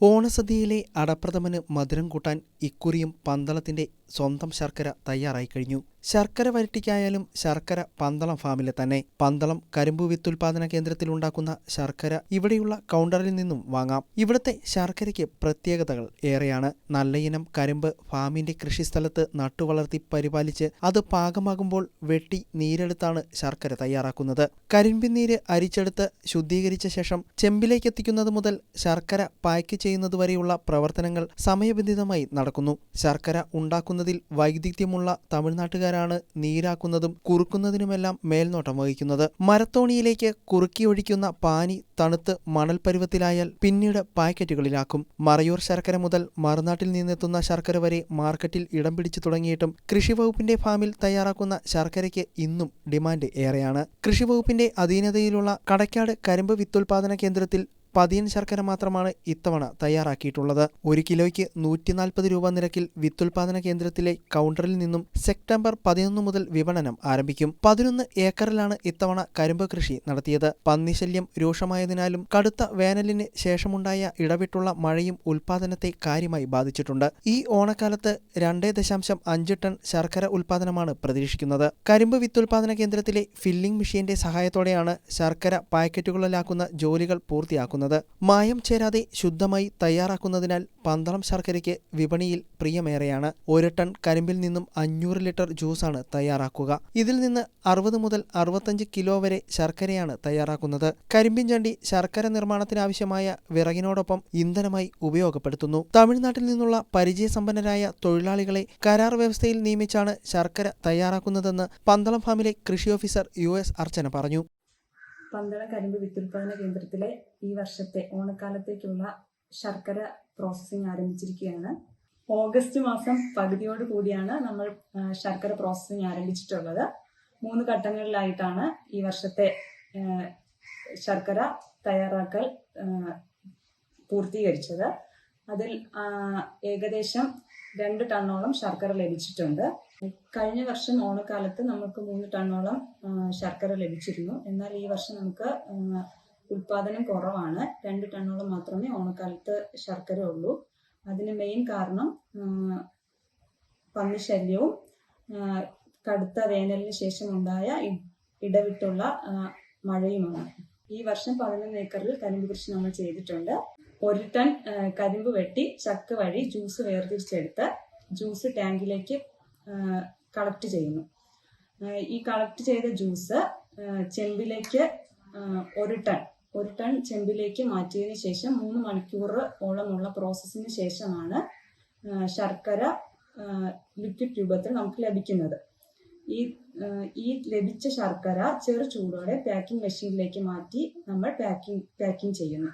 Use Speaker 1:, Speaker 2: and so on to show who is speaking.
Speaker 1: ഓണസദ്യയിലെ അടപ്രഥമന് മധുരം കൂട്ടാൻ ഇക്കുറിയും പന്തളത്തിന്റെ സ്വന്തം ശർക്കര തയ്യാറായി കഴിഞ്ഞു ശർക്കര വരട്ടിക്കായാലും ശർക്കര പന്തളം ഫാമിലെ തന്നെ. പന്തളം കരിമ്പു വിത്തുൽപാദന കേന്ദ്രത്തിൽ ഉണ്ടാക്കുന്ന ശർക്കര ഇവിടെയുള്ള കൗണ്ടറിൽ നിന്നും വാങ്ങാം. ഇവിടുത്തെ ശർക്കരയ്ക്ക് പ്രത്യേകതകൾ ഏറെയാണ്. നല്ലയിനം കരിമ്പ് ഫാമിന്റെ കൃഷിസ്ഥലത്ത് നട്ടുവളർത്തി പരിപാലിച്ച് അത് പാകമാകുമ്പോൾ വെട്ടി നീരെടുത്താണ് ശർക്കര തയ്യാറാക്കുന്നത്. കരിമ്പിൻ നീര് അരിച്ചെടുത്ത് ശുദ്ധീകരിച്ച ശേഷം ചെമ്പിലേക്ക് എത്തിക്കുന്നത് മുതൽ ശർക്കര പായ്ക്ക് ചെയ്യുന്നതുവരെയുള്ള പ്രവർത്തനങ്ങൾ സമയബന്ധിതമായി നടക്കുന്നു. ശർക്കര ഉണ്ടാക്കുന്നതിൽ വൈദഗ്ധ്യമുള്ള തമിഴ്നാട്ടുകാരാണ് നീരാക്കുന്നതും കുറുക്കുന്നതിനുമെല്ലാം മേൽനോട്ടം വഹിക്കുന്നത്. മരത്തോണിയിലേക്ക് കുറുക്കി ഒഴിക്കുന്ന പാനി തണുത്ത് മണൽ പരുവത്തിലായാൽ പിന്നീട് പാക്കറ്റുകളിലാക്കും. മറയൂർ ശർക്കര മുതൽ മറുനാട്ടിൽ നിന്നെത്തുന്ന ശർക്കര വരെ മാർക്കറ്റിൽ ഇടം പിടിച്ചു തുടങ്ങിയിട്ടും കൃഷിവകുപ്പിന്റെ ഫാമിൽ തയ്യാറാക്കുന്ന ശർക്കരയ്ക്ക് ഇന്നും ഡിമാൻഡ് ഏറെയാണ്. കൃഷിവകുപ്പിന്റെ അധീനതയിലുള്ള കടക്കാട് കരിമ്പ് വിത്തുൽപാദന കേന്ദ്രത്തിൽ പതിയൻ ശർക്കര മാത്രമാണ് ഇത്തവണ തയ്യാറാക്കിയിട്ടുള്ളത്. ഒരു കിലോയ്ക്ക് നൂറ്റി നാൽപ്പത് രൂപ നിരക്കിൽ വിത്തുൽപാദന കേന്ദ്രത്തിലെ കൗണ്ടറിൽ നിന്നും സെപ്റ്റംബർ പതിനൊന്ന് മുതൽ വിപണനം ആരംഭിക്കും. പതിനൊന്ന് ഏക്കറിലാണ് ഇത്തവണ കരിമ്പ് കൃഷി നടത്തിയത്. പന്നിശല്യം രൂക്ഷമായതിനാലും കടുത്ത വേനലിന് ശേഷമുണ്ടായ ഇടവിട്ടുള്ള മഴയും ഉൽപാദനത്തെ കാര്യമായി ബാധിച്ചിട്ടുണ്ട്. ഈ ഓണക്കാലത്ത് രണ്ടേ ദശാംശം അഞ്ച് ടൺ ശർക്കര ഉൽപാദനമാണ് പ്രതീക്ഷിക്കുന്നത്. കരിമ്പ് വിത്തുൽപാദന കേന്ദ്രത്തിലെ ഫില്ലിംഗ് മെഷീന്റെ സഹായത്തോടെയാണ് ശർക്കര പാക്കറ്റുകളിലാക്കുന്ന ജോലികൾ പൂർത്തിയാക്കുന്നത്. മായം ചേരാതെ ശുദ്ധമായി തയ്യാറാക്കുന്നതിനാൽ പന്തളം ശർക്കരയ്ക്ക് വിപണിയിൽ പ്രിയമേറെയാണ്. ഒരു ടൺ കരിമ്പിൽ നിന്നും അഞ്ഞൂറ് ലിറ്റർ ജ്യൂസാണ് തയ്യാറാക്കുക. ഇതിൽ നിന്ന് അറുപത് മുതൽ അറുപത്തഞ്ച് കിലോ വരെ ശർക്കരയാണ് തയ്യാറാക്കുന്നത്. കരിമ്പിൻ ചണ്ടി ശർക്കര നിർമ്മാണത്തിനാവശ്യമായ വിറകിനോടൊപ്പം ഇന്ധനമായി ഉപയോഗപ്പെടുത്തുന്നു. തമിഴ്നാട്ടിൽ നിന്നുള്ള പരിചയസമ്പന്നരായ തൊഴിലാളികളെ കരാർ വ്യവസ്ഥയിൽ നിയമിച്ചാണ് ശർക്കര തയ്യാറാക്കുന്നതെന്ന് പന്തളം ഫാമിലെ കൃഷി ഓഫീസർ യു എസ് അർച്ചന പറഞ്ഞു.
Speaker 2: പന്തള കരിമ്പ് വിത്തുൽപാദന കേന്ദ്രത്തിലെ ഈ വർഷത്തെ ഓണക്കാലത്തേക്കുള്ള ശർക്കര പ്രോസസ്സിംഗ് ആരംഭിച്ചിരിക്കുകയാണ്. ഓഗസ്റ്റ് മാസം പകുതിയോട് കൂടിയാണ് നമ്മൾ ശർക്കര പ്രോസസ്സിംഗ് ആരംഭിച്ചിട്ടുള്ളത്. മൂന്ന് ഘട്ടങ്ങളിലായിട്ടാണ് ഈ വർഷത്തെ ശർക്കര തയ്യാറാക്കൽ പൂർത്തീകരിച്ചത്. അതിൽ ഏകദേശം രണ്ട് ടണ്ണോളം ശർക്കര ലഭിച്ചിട്ടുണ്ട്. കഴിഞ്ഞ വർഷം ഓണക്കാലത്ത് നമുക്ക് മൂന്ന് ടണ്ണോളം ശർക്കര ലഭിച്ചിരുന്നു. എന്നാൽ ഈ വർഷം നമുക്ക് ഉൽപാദനം കുറവാണ്. രണ്ട് ടണ്ണോളം മാത്രമേ ഓണക്കാലത്ത് ശർക്കര ഉള്ളൂ. അതിന് മെയിൻ കാരണം പന്നി ശല്യവും കടുത്ത വേനലിന് ശേഷം ഉണ്ടായ ഇടവിട്ടുള്ള മഴയുമാണ്. ഈ വർഷം പതിനൊന്ന് ഏക്കറിൽ കരിമ്പ് കൃഷി നമ്മൾ ചെയ്തിട്ടുണ്ട്. ഒരു ടൺ കരിമ്പ് വെട്ടി ചക്ക് വഴി ജ്യൂസ് വേർതിരിച്ചെടുത്ത് ജ്യൂസ് ടാങ്കിലേക്ക് കളക്ട് ചെയ്യുന്നു. ഈ കളക്ട് ചെയ്ത ജ്യൂസ് ചെമ്പിലേക്ക് ഒരു ടൺ ഒരു ടൺ ചെമ്പിലേക്ക് മാറ്റിയതിന് ശേഷം മൂന്ന് മണിക്കൂർ ഓളമുള്ള പ്രോസസ്സിന് ശേഷമാണ് ശർക്കര ലിക്വിഡ് രൂപത്തിൽ നമുക്ക് ലഭിക്കുന്നത്. ഈ ഈ ലഭിച്ച ശർക്കര ചെറു ചൂടോടെ പാക്കിംഗ് മെഷീനിലേക്ക് മാറ്റി നമ്മൾ പാക്കിംഗ് പാക്കിംഗ് ചെയ്യുന്നു.